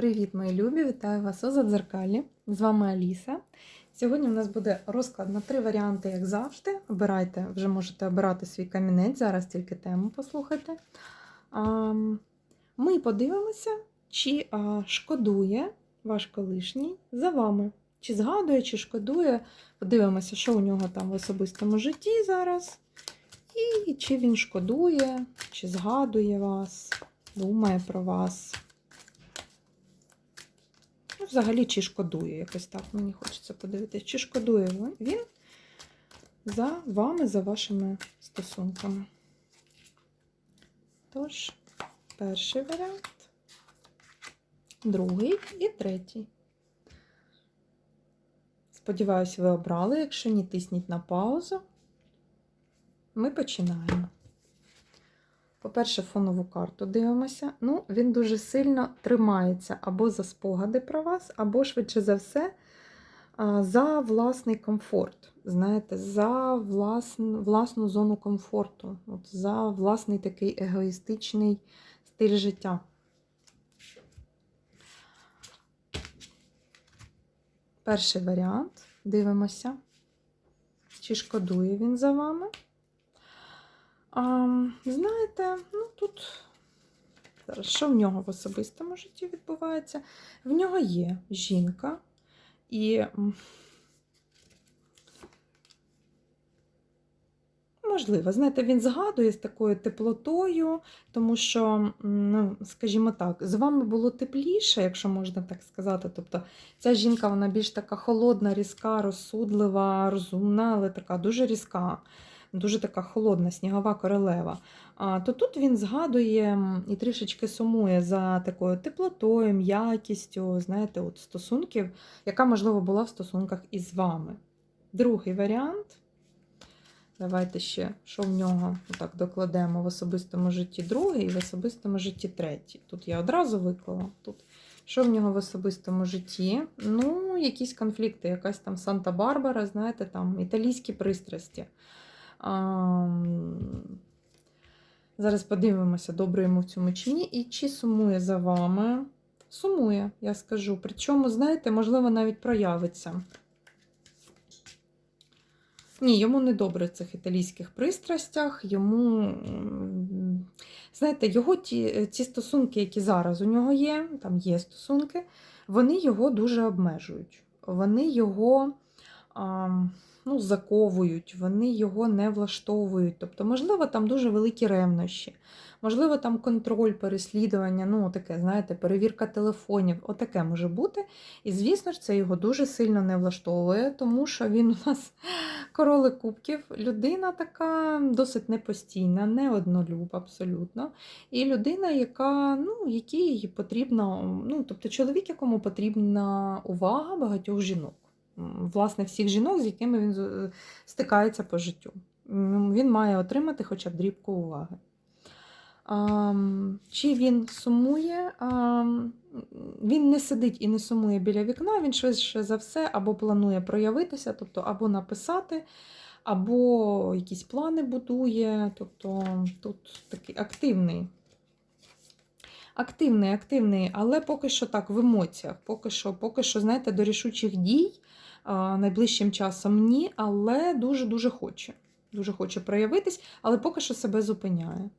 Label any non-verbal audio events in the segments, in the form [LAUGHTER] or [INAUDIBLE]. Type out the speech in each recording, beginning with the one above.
Привіт, мої любі! Вітаю вас у Задзеркалі. З вами Аліса. Сьогодні у нас буде розклад на три варіанти, як завжди. Обирайте, вже можете обирати свій камінець, зараз тільки тему послухайте. Ми подивимося, чи шкодує ваш колишній за вами. Чи згадує, чи шкодує. Подивимося, що у нього там в особистому житті зараз. І чи він шкодує, чи згадує вас, думає про вас. Ну, взагалі, чи шкодує якось так, мені хочеться подивитися, чи шкодує він- за вами, за вашими стосунками. Тож, перший варіант, другий і третій. Сподіваюсь, ви обрали. Якщо ні, тисніть на паузу. Ми починаємо. По-перше, фонову карту дивимося. Ну, він дуже сильно тримається або за спогади про вас, або, швидше за все, за власний комфорт. Знаєте, за власну, власну зону комфорту, от за власний такий егоїстичний стиль життя. Перший варіант. Дивимося, чи шкодує він за вами. А, знаєте, ну тут зараз, що в нього в особистому житті відбувається? В нього є жінка, і можливо, знаєте, він згадує з такою теплотою, тому що, ну, скажімо так, з вами було тепліше, якщо можна так сказати. Тобто ця жінка вона більш така холодна, різка, розсудлива, розумна, але така дуже різка дуже така холодна, снігова королева. А, То тут він згадує і трішечки сумує за такою теплотою, м'якістю, знаєте, от стосунків, яка, можливо, була в стосунках із вами. Другий варіант. Давайте ще, що в нього так докладемо в особистому житті другий і в особистому житті третій. Тут я одразу виклала. Тут. Що в нього в особистому житті? Ну, якісь конфлікти, якась там Санта-Барбара, знаєте, там італійські пристрасті. Ам, Зараз подивимося, добре йому в цьому чи ні. І чи сумує за вами? Сумує, я скажу. Причому, знаєте, можливо, навіть проявиться. Ні, йому не добре в цих італійських пристрастях. Йому, знаєте, його ті, ці стосунки, які зараз у нього є, там є стосунки, вони його дуже обмежують. Вони його. ам, ну, заковують, вони його не влаштовують. Тобто, можливо, там дуже великі ревнощі, можливо, там контроль, переслідування, ну, таке, знаєте, перевірка телефонів, отаке може бути. І, звісно ж, це його дуже сильно не влаштовує, тому що він у нас [LAUGHS] короли кубків, людина така досить непостійна, не однолюб, абсолютно. І людина, яка, ну, якій потрібно, ну, тобто чоловік, якому потрібна увага багатьох жінок власне, всіх жінок, з якими він стикається по життю. Він має отримати хоча б дрібку уваги. Чи він сумує? Він не сидить і не сумує біля вікна, він швидше за все або планує проявитися, тобто або написати, або якісь плани будує. Тобто тут такий активний. Активний, активний, але поки що так в емоціях. Поки що, поки що, знаєте, до рішучих дій найближчим часом ні, але дуже-дуже хоче. Дуже хоче проявитись, але поки що себе зупиняє.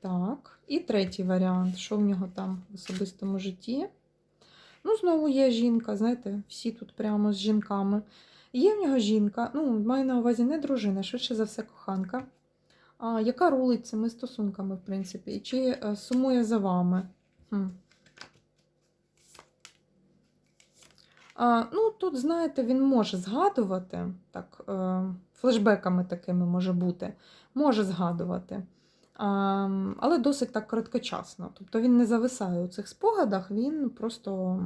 Так, і третій варіант. Що в нього там в особистому житті? Ну, знову є жінка, знаєте, всі тут прямо з жінками. Є в нього жінка, ну, маю на увазі не дружина, швидше за все, коханка, яка рулить цими стосунками, в принципі, чи е, сумує за вами. Хм. Ну, тут, знаєте, він може згадувати, так, е, флешбеками такими може бути, може згадувати, але досить так короткочасно. Тобто він не зависає у цих спогадах, він просто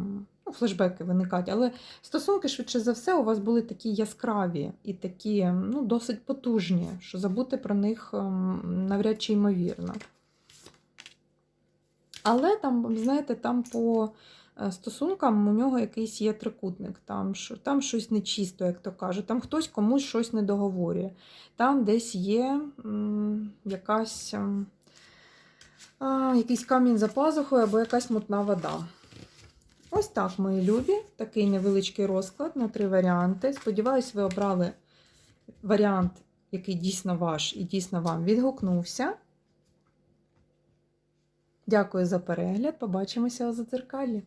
ну, флешбеки виникають. Але стосунки, швидше за все, у вас були такі яскраві і такі ну, досить потужні, що забути про них ем, навряд чи ймовірно. Але там, знаєте, там по е, стосункам у нього якийсь є трикутник, там, там щось нечисто, як то кажуть, там хтось комусь щось не договорює. Там десь є якась, м, а, якийсь камінь за пазухою або якась мутна вода. Ось так, мої любі, такий невеличкий розклад на три варіанти. Сподіваюсь, ви обрали варіант, який дійсно ваш і дійсно вам відгукнувся. Дякую за перегляд. Побачимося у зазеркалі.